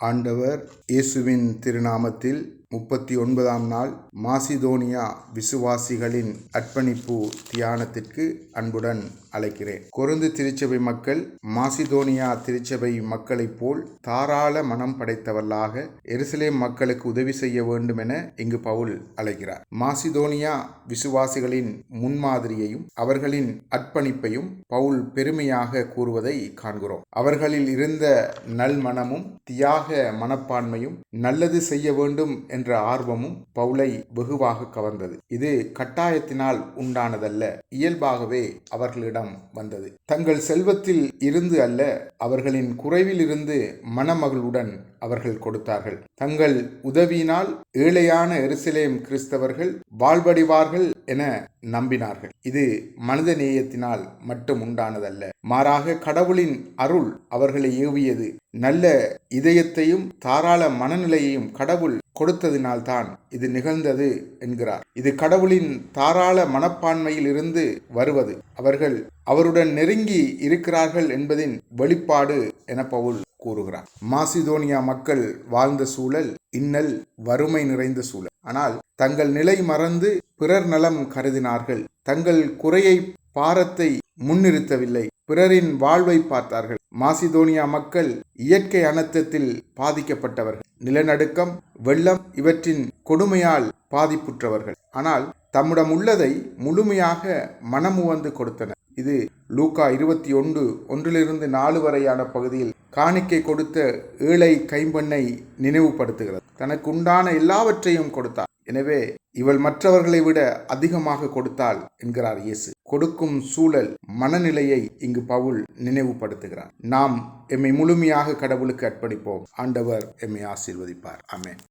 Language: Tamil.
ஆண்டவர் இயேசுவின் திருநாமத்தில் முப்பத்தி ஒன்பதாம் நாள் மாசிதோனியா விசுவாசிகளின் அர்ப்பணிப்பு தியானத்திற்கு அன்புடன் அழைக்கிறேன். கொருந்து திருச்சபை மக்கள் மாசிதோனியா திருச்சபை மக்களைப் போல் தாராள மனம் படைத்தவர்களாக எருசலேம் மக்களுக்கு உதவி செய்ய வேண்டும் என இங்கு பவுல் அழைக்கிறார். மாசிதோனியா விசுவாசிகளின் முன்மாதிரியையும் அவர்களின் அர்ப்பணிப்பையும் பவுல் பெருமையாக கூறுவதை காண்கிறோம். அவர்களில் இருந்த நல் மனமும் தியாக மனப்பான்மையும் நல்லது செய்ய வேண்டும் என்ற ஆர்வமும் பவுலை வெகுவாக கவர்ந்தது. இது கட்டாயத்தினால் உண்டானதல்ல. இயல்பாகவே அவர்களிடம் வந்தது. தங்கள் செல்வத்தில் இருந்து அல்ல அவர்களின் குறைவிலிருந்து மணமகளுடன் மனமகளுடன் அவர்கள் கொடுத்தார்கள். தங்கள் உதவியினால் ஏழையான எருசலேம் கிறிஸ்தவர்கள் வாழ்வடைவார்கள் என நம்பினார்கள். இது மனித நேயத்தினால் மட்டும் உண்டானதல்ல. மாறாக கடவுளின் அருள் அவர்களை ஏவியது. நல்ல இதயத்தையும் தாராள மனநிலையையும் கடவுள் கொடுத்ததினால்தான் இது நிகழ்ந்தது என்கிறார். இது கடவுளின் தாராள மனப்பான்மையில் இருந்து வருவது. அவர்கள் அவருடன் நெருங்கி இருக்கிறார்கள் என்பதின் வெளிப்பாடு என பவுல் கூறுகிறார். மாசிதோனியா மக்கள் வாழ்ந்த சூழல் இன்னல் வறுமை நிறைந்த சூழல். ஆனால் தங்கள் நிலை மறந்து பிறர் நலம் கருதினார்கள். தங்கள் குறையை பாரத்தை முன்னிறுத்தவில்லை. பிறரின் வாழ்வை பார்த்தார்கள். மாசிதோனியா மக்கள் இயற்கை அனர்த்தத்தில் பாதிக்கப்பட்டவர்கள். நிலநடுக்கம் வெள்ளம் இவற்றின் கொடுமையால் பாதிப்புற்றவர்கள். ஆனால் தம்மிடம் உள்ளதை முழுமையாக மனமுவந்து கொடுத்தனர். இது லூகா இருபத்தி ஒன்று ஒன்றிலிருந்து நாலு வரையான பகுதியில் காணிக்கை கொடுத்த ஏழை கைம்பெண்ணை நினைவுபடுத்துகிறது. தனக்கு உண்டான எல்லாவற்றையும் கொடுத்தார் எனவே இவள் மற்றவர்களை விட அதிகமாக கொடுத்தாள் என்கிறார் இயேசு. கொடுக்கும் சூழல் மனநிலையை இங்கு பவுல் நினைவுபடுத்துகிறார். நாம் எம்மை முழுமையாக கடவுளுக்கு அர்ப்பணிப்போம். ஆண்டவர் எம்மை ஆசீர்வதிப்பார். அமேன்